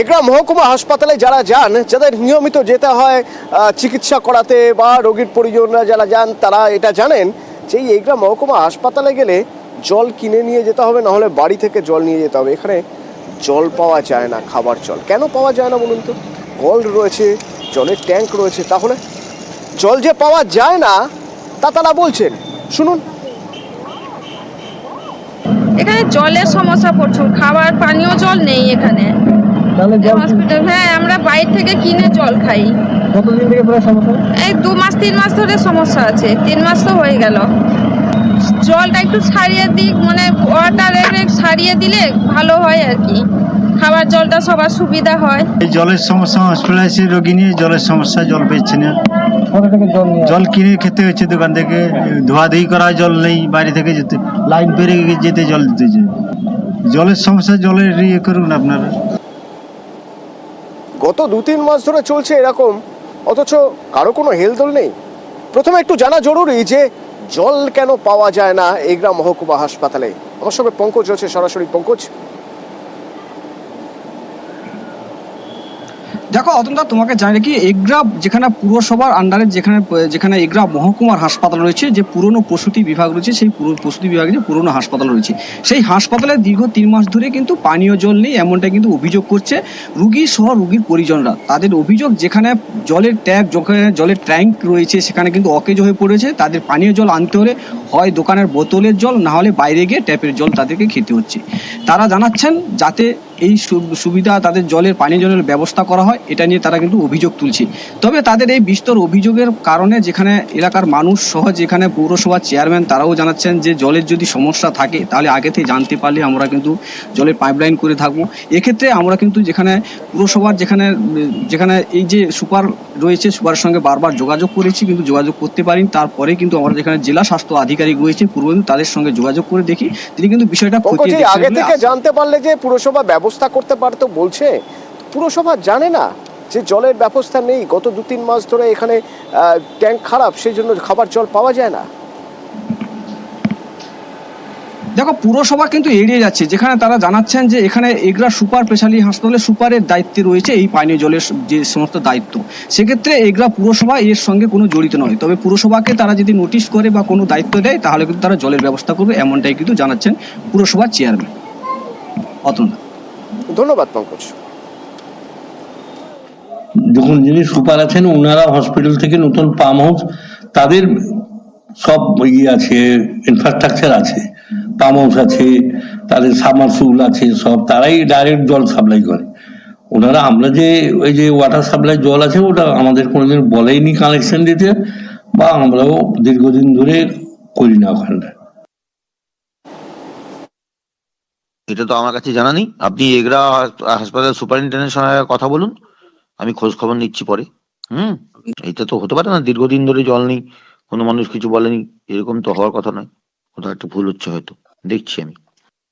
এগরা মহকুমা হাসপাতালে যারা যান, যাদের নিয়মিত যেতে হয় চিকিৎসা করাতে বা রোগীর পরিজনরা যারা যান, তারা এটা জানেন যে এগরা মহকুমা হাসপাতালে গেলে জল কিনে নিয়ে যেতে হবে, নাহলে বাড়ি থেকে জল নিয়ে যেতে হবে। এখানে জল পাওয়া যায় না, খাবার জল। কেন পাওয়া যায় না বলুন তো? কল রয়েছে, জলের ট্যাঙ্ক রয়েছে, তাহলে জল যে পাওয়া যায় না, তা তারা বলছেন। শুনুন। এখানে জলের সমস্যা প্রচুর, খাবার, পানীয় জল নেই এখানে। তাহলে জল হসপিটাল হ্যাঁ আমরা বাইরে থেকে কিনে জল খাই। কতদিন থেকে প্রায় সমস্যা? এই দু মাস তিন মাস ধরে সমস্যা আছে। তিন মাস তো হয়ে গেল। জলটা একটু ছাড়িয়ে দিক মানে ওয়াটারের ছাড়িয়ে দিলে ভালো হয় আর কি। খাবার জলটা সবার সুবিধা হয়। এই জলের সমস্যা হসপিটালে এসে রোগী নিয়ে জলের সমস্যা জল পেয়েছে না। জল কিনে খেতে হচ্ছে দোকান থেকে ধোয়াধুয়ি করা জল নেই বাইরে থেকে যেতে লাইন পেরিয়ে যেতে জল দিতেছে। জলের সমস্যা জলের ইয়ে করুন আপনারা। গত দু তিন মাস ধরে চলছে এরকম, অথচ কারও কোনো হেলদোল নেই। প্রথমে একটু জানা জরুরি যে জল কেন পাওয়া যায় না এগরা মহকুমা হাসপাতালে। আমার সঙ্গে পঙ্কজ রয়েছে, সরাসরি পঙ্কজ। দেখো, অতন্তা, তোমাকে জানি কি এগ্রা যেখানে পুরসভার আন্ডারে যেখানে যেখানে এগ্রা মহকুমার হাসপাতাল রয়েছে, যে পুরনো প্রসূতি বিভাগ রয়েছে, সেই পুরো প্রসূতি বিভাগে যে পুরনো হাসপাতাল রয়েছে, সেই হাসপাতালে দীর্ঘ তিন মাস ধরে কিন্তু পানীয় জল নেই এমনটা কিন্তু অভিযোগ করছে রুগী সহ রুগীর পরিজনরা। তাদের অভিযোগ, যেখানে জলের ট্যাপ যেখানে জলের ট্যাঙ্ক রয়েছে, সেখানে কিন্তু অকেজ হয়ে পড়েছে, তাদের পানীয় জল আনতে হলে হয় দোকানের বোতলের জল, না হলে বাইরে গিয়ে ট্যাপের জল তাদেরকে খেতে হচ্ছে। তারা জানাচ্ছেন, যাতে এই সুবিধা তাদের জলের পানীয় জলের ব্যবস্থা করা হয় এটা নিয়ে তারা কিন্তু অভিযোগ তুলছে। তবে তাদের এই বিস্তর অভিযোগের কারণে যেখানে এলাকার মানুষ সহ যেখানে পৌরসভার চেয়ারম্যান তারাও জানাচ্ছেন যে জলের যদি সমস্যা থাকে তাহলে আগে থেকে জানতে পারলে আমরা কিন্তু জলের পাইপলাইন করে থাকব। এক্ষেত্রে আমরা কিন্তু যেখানে পুরসভার যেখানে যেখানে এই যে সুপার রয়েছে সুপারের সঙ্গে বারবার যোগাযোগ করেছি কিন্তু যোগাযোগ করতে পারিনি। তারপরে কিন্তু আমরা যেখানে জেলা স্বাস্থ্য আধিকারিক রয়েছে পূর্ব তাদের সঙ্গে যোগাযোগ করে দেখি। তিনি কিন্তু বিষয়টা আগে থেকে জানতে পারলে যে পুরসভা ব্যবস্থা করতে পারতো বলছে। পুরসভা জানে না যে জলের ব্যবস্থা নেই। গত দু তিন মাস ধরে এখানে ট্যাঙ্ক খারাপ, সেই জন্য খাবার জল পাওয়া যায় না। দেখো, পুরসভা কিন্তু এড়িয়ে যাচ্ছে। যেখানে তারা জানাচ্ছেন যে এখানে এগরা সুপার স্পেশালি হাসপাতালে সুপারের দায়িত্বে রয়েছে এই পানীয় জলের যে সমস্ত দায়িত্ব। সেক্ষেত্রে এগরা পুরসভা এর সঙ্গে কোনো জড়িত নয়। তবে পুরসভাকে তারা যদি নোটিশ করে বা কোনো দায়িত্ব দেয়, তাহলে কিন্তু তারা জলের ব্যবস্থা করবে, এমনটাই কিন্তু জানাচ্ছেন পুরসভার চেয়ারম্যান। অতন ধন্যবাদ, পঙ্কজ। যখন যিনি সুপার আছেন ওনারা হসপিটাল থেকে নতুন পাম্প হাউস, তাদের সব ইয়ে আছে ইনফ্রাস্ট্রাকচার আছে পাম্প হাউস আছে, তাদের সাবমার্সিবল আছে, সব তারাই ডাইরেক্ট জল সাপ্লাই করে। ওনারা আমরা যে, ওই যে ওয়াটার সাপ্লাই জল আছে, ওটা আমাদের কোনোদিন বলেইনি কানেকশন দিতে, বা আমরাও দীর্ঘদিন ধরে করি না ওখানটা এটা তো আমার কাছে জানা নেই। আপনি এগরা হাসপাতাল সুপারিনটেন্ডেন্টের সঙ্গে কথা বলুন, আমি খোঁজ খবর নিচ্ছি পরে। হুম? এটা তো হতে পারে না, দীর্ঘদিন ধরে জল নেই, কোনো মানুষ কিছু বলেনি, এরকম তো হওয়ার কথা নয়। কোথাও একটা ভুল হচ্ছে হয়তো, দেখছি আমি।